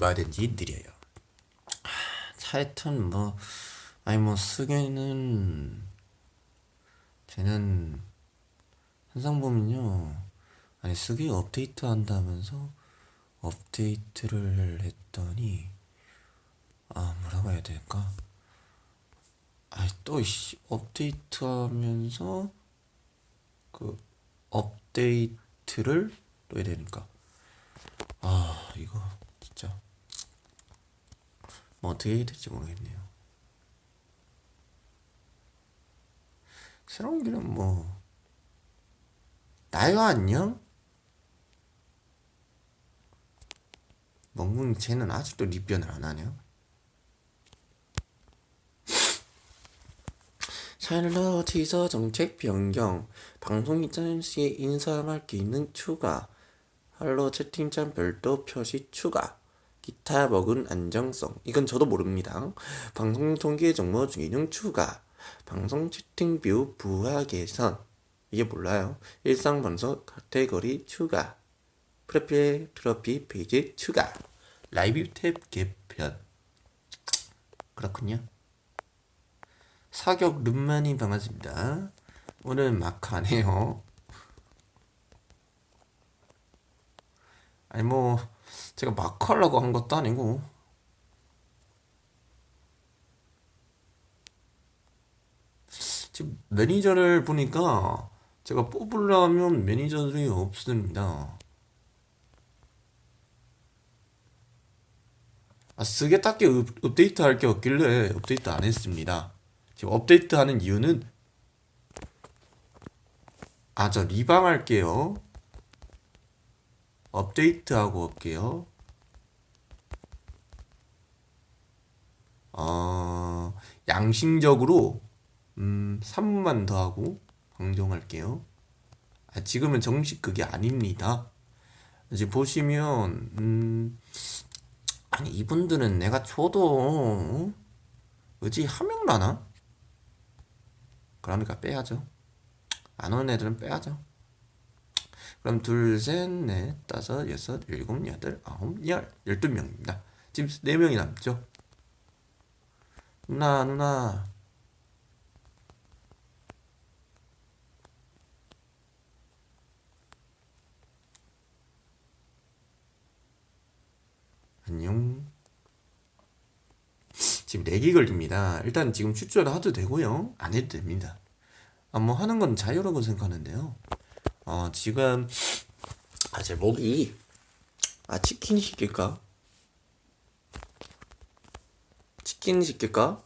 뭐든지 느려요. 하여튼 뭐 아니 뭐 쓰게는 쟤는 항상 보면요. 아니 쓰기 업데이트 한다면서 업데이트를 했더니 아 뭐라고 해야 될까? 아이 또 씨, 업데이트 하면서 그 업데이트를 또 해야 되니까. 아 이거 뭐 어떻게 해야 될지 모르겠네요. 새로운 길은 뭐 나요 안녕? 멍멍이 쟤는 아직도 리변을 안 하네요. 샬러 티저 정책 변경 방송 입장 시에 인사할 기능 추가 할로 채팅창 별도 표시 추가 기타 먹은 안정성. 이건 저도 모릅니다. 방송 통계 정보 기능 추가. 방송 채팅 뷰 부하 개선. 이게 몰라요. 일상 방송 카테고리 추가. 프로필 트로피 페이지 추가. 라이브 탭 개편. 그렇군요. 사격 룸만이 반갑습니다. 오늘 막하네요. 아니 뭐 제가 마크하려고 한 것도 아니고 지금 매니저를 보니까 제가 뽑으려면 매니저들이 없습니다. 아, 쓰게 딱히 업, 업데이트 할 게 없길래 업데이트 안 했습니다. 지금 업데이트 하는 이유는 아 저 리방 할게요 업데이트 하고 올게요 어 양심적으로 음 3분만 더 하고 방송할게요 아, 지금은 정식 그게 아닙니다 이제 보시면 음 아니 이분들은 내가 줘도 어찌 하명라나? 그러니까 빼야죠. 안 오는 애들은 빼야죠. 그럼 둘, 셋, 넷, 다섯, 여섯, 일곱, 여덟, 아홉, 열, 열두 명입니다. 지금 네 명이 남죠. 누나, 누나. 안녕. 지금 렉이 걸립니다. 일단 지금 출전을 해도 되고요. 안 해도 됩니다. 아, 뭐 하는 건 자유라고 생각하는데요. 어, 지금 아, 제 목이 아, 치킨 시킬까? 치킨 시킬까?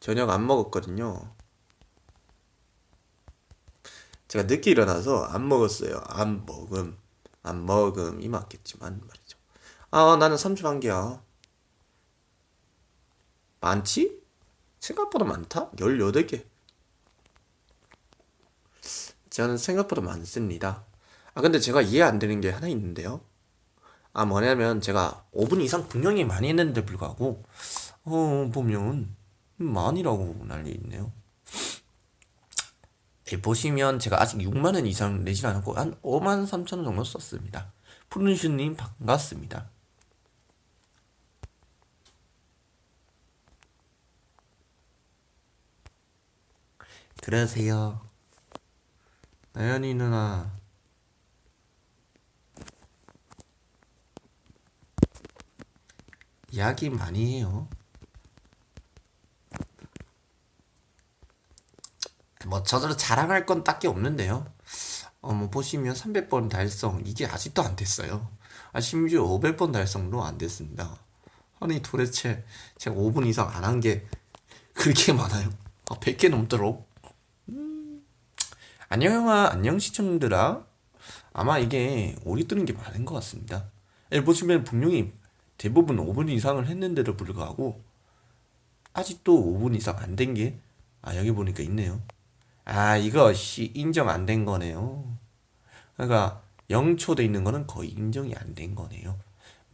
저녁 안 먹었거든요. 제가 늦게 일어나서 안 먹었어요. 안 먹음. 안 먹음이 맞겠지만 말이죠. 아, 나는 30한 개야. 많지? 생각보다 많다? 18개. 저는 생각보다 많습니다. 아, 근데 제가 이해 안 되는 게 하나 있는데요. 아, 뭐냐면 제가 5분 이상 분명히 많이 했는데 불구하고, 어, 보면, 많이라고 난리 있네요. 예, 보시면 제가 아직 6만원 이상 내지 않았고, 한 5만 3천원 정도 썼습니다. 푸른슈님 반갑습니다. 그러세요. 나연이 누나. 이야기 많이 해요. 뭐 저도 자랑할 건 딱히 없는데요. 어, 뭐 보시면 300번 달성 이게 아직도 안 됐어요. 아, 심지어 500번 달성도 안 됐습니다. 아니 도대체 제가 5분 이상 안 한 게 그렇게 많아요. 아, 100개 넘도록. 안녕 형아 안녕 시청자들아. 아마 이게 오리 뜨는 게 많은 것 같습니다. 예, 보시면 분명히 대부분 5분 이상을 했는데도 불구하고 아직도 5분 이상 안 된 게 아 여기 보니까 있네요. 아 이거 씨 인정 안 된 거네요. 그러니까 0초 돼 있는 거는 거의 인정이 안 된 거네요.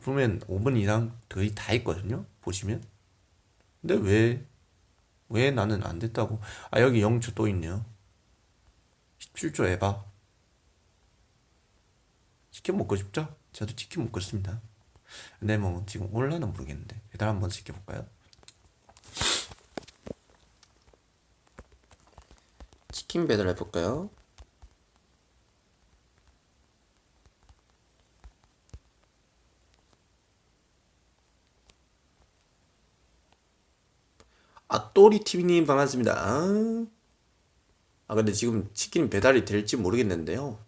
보면 5분 이상 거의 다 했거든요 보시면. 근데 왜 왜 나는 안 됐다고? 아 여기 0초 또 있네요 17조 에바 치킨 먹고 싶죠? 저도 치킨 먹고 싶습니다. 근데 뭐 지금 올라나 모르겠는데 배달 한번 시켜볼까요? 치킨 배달 해볼까요? 아 또리TV님 반갑습니다. 아 근데 지금 치킨 배달이 될지 모르겠는데요.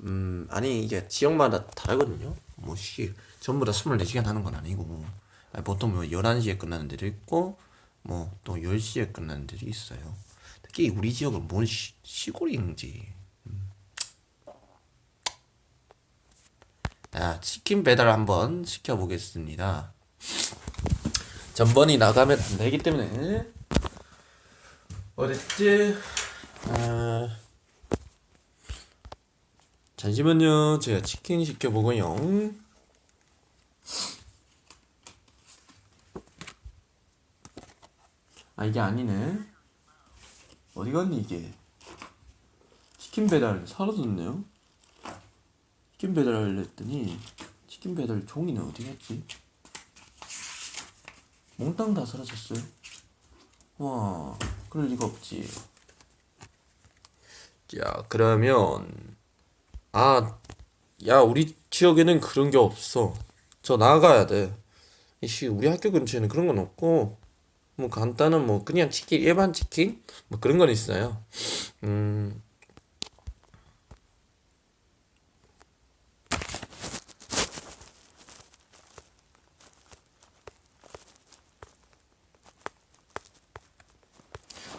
음 아니 이게 지역마다 다르거든요. 뭐씨 전부 다 24시간 하는 건 아니고 아니, 보통 뭐 11시에 끝나는 데도 있고 뭐 또 10시에 끝나는 데도 있어요. 특히 우리 지역은 뭔 시, 시골인지 음. 아 치킨 배달 한번 시켜보겠습니다. 전번이 나가면 안 되기 때문에 어딨지? 아, 잠시만요. 제가 치킨 시켜보고요. 아 이게 아니네. 어디 갔니 이게? 치킨 배달 사라졌네요. 치킨 배달을 했더니 치킨 배달 종이는 어디 갔지? 몽땅 다 사라졌어요. 와, 그럴 리가 없지. 야, 그러면 아, 야, 우리 지역에는 그런 게 없어. 저 나가야 돼. 이씨, 우리 학교 근처에는 그런 건 없고, 뭐 간단한 뭐 그냥 치킨, 일반 치킨? 뭐 그런 건 있어요. 음,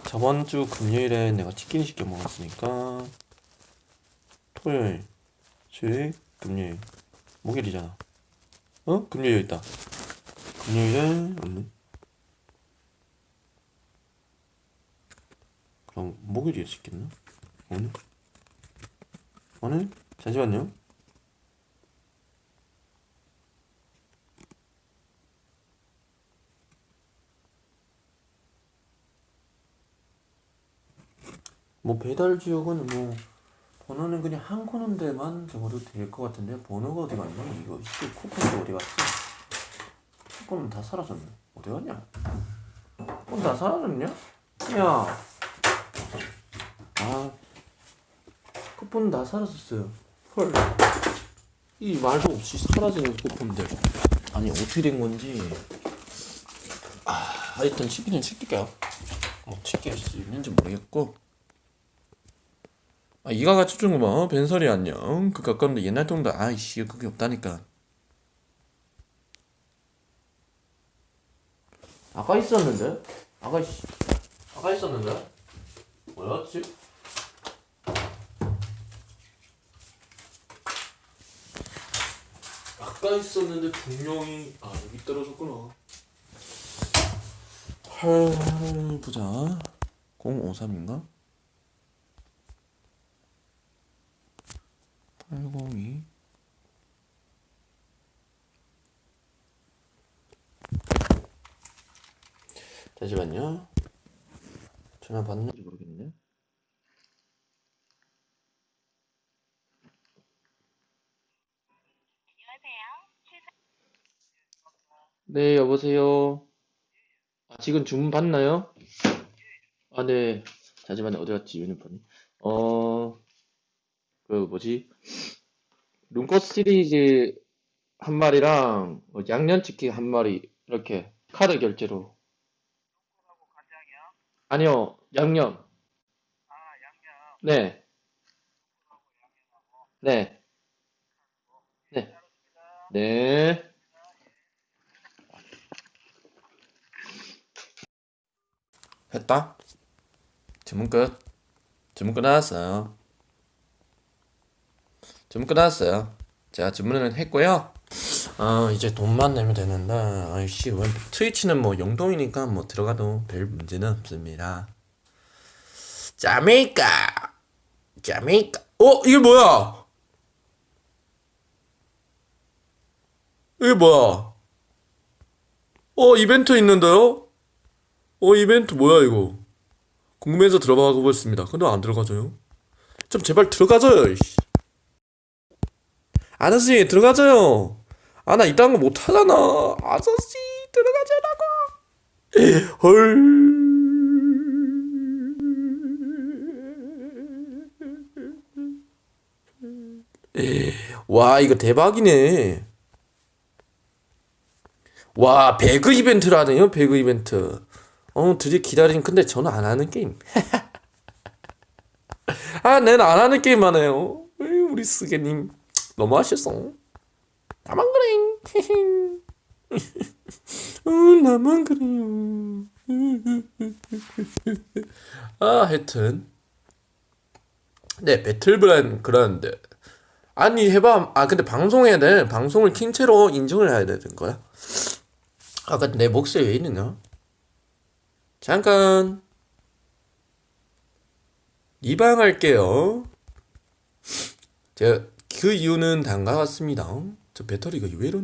저번 주 금요일에 내가 치킨 시켜 먹었으니까 토요일, 수요일, 금요일, 목요일이잖아. 어? 금요일 있다. 금요일에 없는? 그럼 목요일에 시켰나? 오늘? 오늘? 잠시만요. 뭐 배달 지역은 뭐 번호는 그냥 한 군데만 적어도 될 것 같은데 번호가 어디 갔냐? 이거 씨 쿠폰도 어디 갔어? 쿠폰은 다 사라졌네. 어디 갔냐? 쿠폰 다 사라졌냐? 야, 아 쿠폰 다 사라졌어요. 헐, 이 말도 없이 사라지는 쿠폰들. 아니 어떻게 된 건지. 아, 하여튼 치킨은 시킬게요. 뭐 시킬 수 있는지 모르겠고. 아, 이가 같이 준 거만, 어? 벤설이 안녕. 그 가까운데 옛날 동도, 아이씨, 그게 없다니까. 아까 있었는데? 아까, 씨, 아까 있었는데? 뭐였지? 아까 있었는데 분명히, 아, 여기 떨어졌구나. 8, 보자. 053인가? 802 잠시만요. 전화 받는지 모르겠네. 네 여보세요. 아 지금 주문 받나요? 아 네. 잠시만요. 어디 갔지 유니폼이? 어 그 뭐지 눈꽃 시리즈 한 마리랑 뭐 양념치킨 한 마리 이렇게 카드 결제로 아니요 양념 네 네, 네, 네. 했다? 주문 끝. 주문 끝났어요. 주문 끝났어요. 제가 주문은 했고요. 아, 이제 돈만 내면 되는데, 아이씨, 왜 트위치는 뭐 영동이니까 뭐 들어가도 별 문제는 없습니다. 자메이카! 자메이카! 어? 이게 뭐야? 이게 뭐야? 어, 이벤트 있는데요? 어, 이벤트 뭐야, 이거? 궁금해서 들어가 보겠습니다. 근데 안 들어가져요? 좀 제발 들어가져요, 이씨. 아저씨 들어가줘요. 아 나 이딴 거 못하잖아. 아저씨 들어가자라고. 헐. 와 이거 대박이네. 와 배그 이벤트라네요 배그 이벤트. 어 드디어 기다린 근데 저는 안 하는 게임. 아, 난 안 하는 해요. 에이, 우리 쓰게님 너무 하셨어. 나만 그래. 어, 나만 그래요. 아, 하여튼. 네, 배틀브란 그러는데. 아니, 해봐. 아, 근데 돼. 방송을 킨 채로 인증을 해야 되는 거야. 아, 근데 내 목소리 왜 이러냐? 잠깐. 리방할게요. 제가 그 이유는 다음과 같습니다. 저 배터리가 왜 이러는